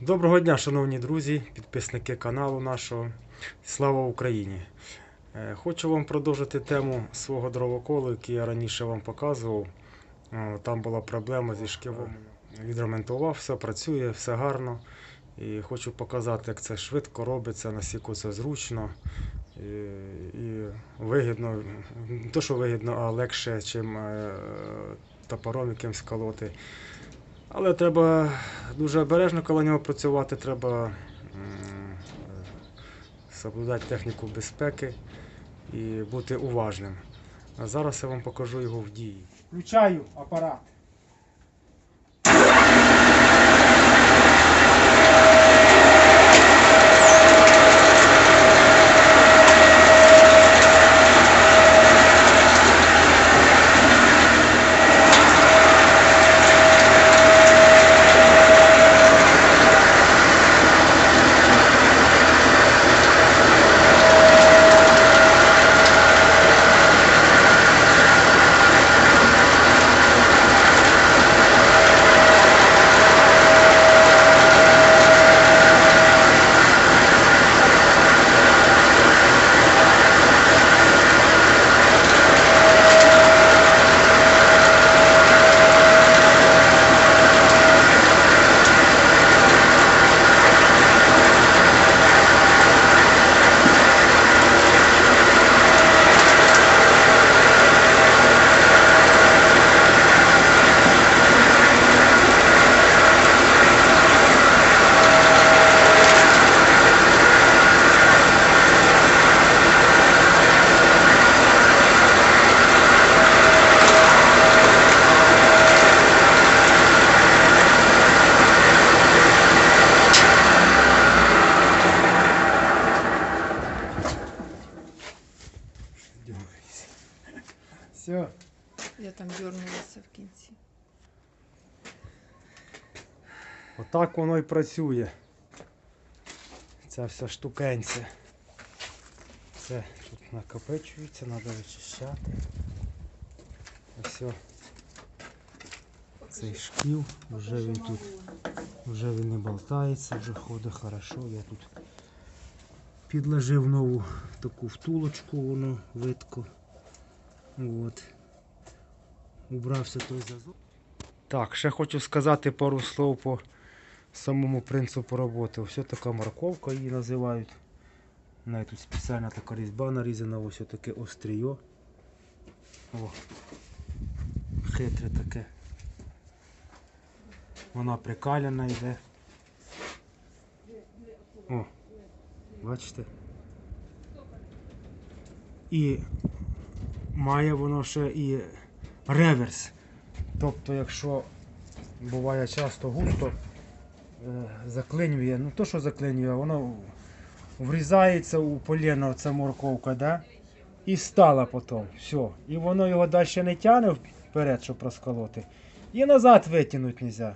Доброго дня, шановні друзі, підписники каналу нашого. Слава Україні! Е, Хочу вам продовжити тему свого дровоколу, який я раніше вам показував. Е, Там була проблема зі шківом. Відремонтував, все працює, все гарно. І хочу показати, як це швидко робиться, наскільки це зручно і, вигідно. Не то, що вигідно, а легше, ніж топором якимсь колоти. Але треба дуже обережно коло нього працювати, треба е, соблюдати техніку безпеки і бути уважним. А зараз я вам покажу його в дії. Включаю апарат. Все. Я там дернулася в кінці. Отак воно і працює. Ця вся штукенця. Це тут накопичується, треба вичищати. Ось. Цей шків, вже він тут, вже він не болтається, вже ходить хорошо. Я тут підложив нову таку втулочку, воно видко. От. Убрався той зазор. Так, ще хочу сказати пару слов по самому принципу роботи. Ось така морковка її називають. Неї тут спеціальна така різьба нарізана, ось таке остріє. О, хитре таке. Вона прикаляна йде. О, бачите? І має воно ще і реверс. Тобто, якщо буває часто густо, е, заклинює, ну то що заклинює, воно врізається у полено, ця морковка, да? і стала потім. Все. І воно його далі не тягне вперед, щоб розколоти. І назад витягнути не можна.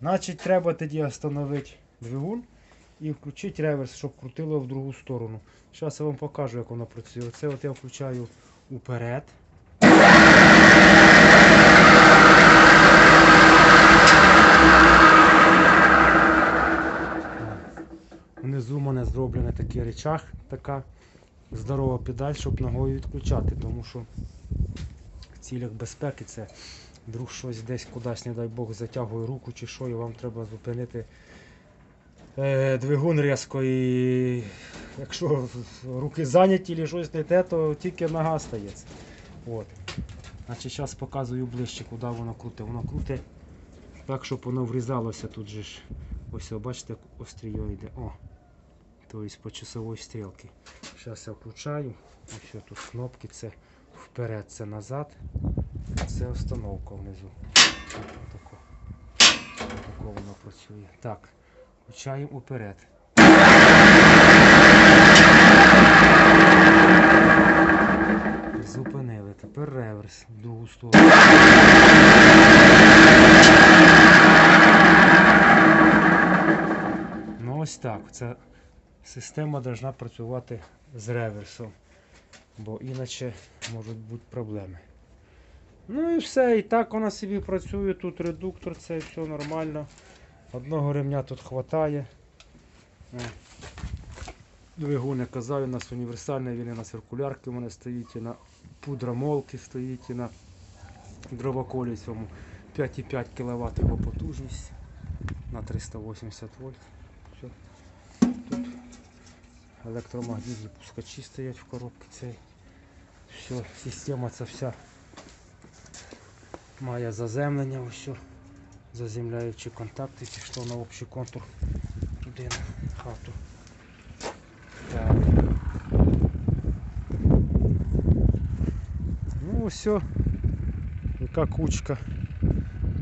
Значить, треба тоді встановити двигун і включити реверс, щоб крутило в другу сторону. Зараз я вам покажу, як воно працює. Оце от я включаю уперед. Внизу в мене зроблений такий речах, така здорова педаль, щоб ногою відключати, тому що в цілях безпеки це вдруг щось десь кудись, не дай Бог, затягує руку чи що, і вам треба зупинити двигун різко. І якщо руки зайняті чи щось не те, то тільки нога стається. От. Значить, зараз показую ближче, куди воно крутить. Воно крутить так, щоб воно врізалося тут же ж. Ось, бачите, остріє йде. О. Тобто по часовій стрілці. Зараз я включаю. Ось тут кнопки, це вперед, це назад. Це установка внизу. Отако воно працює. Так, включаємо уперед. Зупинили. Тепер реверс в другу сторону. Ну ось так. Ця система повинна працювати з реверсом, бо іначе можуть бути проблеми. Ну і все, і так вона собі працює. Тут редуктор, це все нормально. Одного ремня тут хватає. О. Двигун, я казав, у нас універсальний, він і на циркулярки у мене стоїть, і на пудромолки стоїть, і на дровоколі цьому 5,5 кВт його потужність на 380 вольт. Все. Тут електромагнітні пускачі стоять в коробці цей. Все, система ця вся має заземлення, ось. Заземляючи контакти, пішло на общий контур туди на хату. Так. Ну все. Яка кучка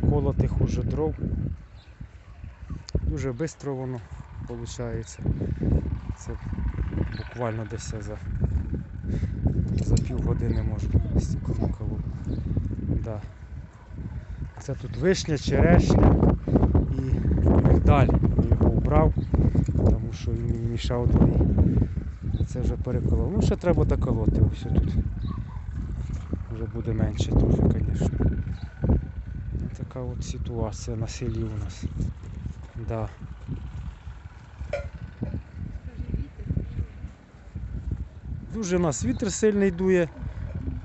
колотих уже дров. Дуже швидко воно виходить. Це буквально десь за, за півгодини можу стільки наколов. Да. Це тут вишня, черешня і мигдаль. Я його убрав, тому що він мені мішав дворі. Це вже переколов. Ну ще треба доколоти ось тут. Вже буде менше теж, звісно. Така от ситуація на селі у нас. Да. Дуже у нас вітер сильний дує,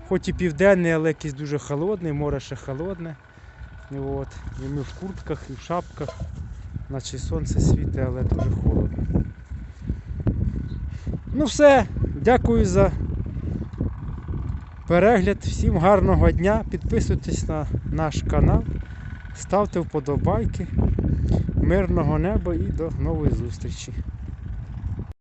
хоч і південний, але якийсь дуже холодний, море ще холодне. От. і ми в куртках і в шапках, наче сонце світить, але дуже холодно. Ну все, дякую за перегляд. Всім гарного дня. Підписуйтесь на наш канал, ставте вподобайки. Мирного неба і до нової зустрічі.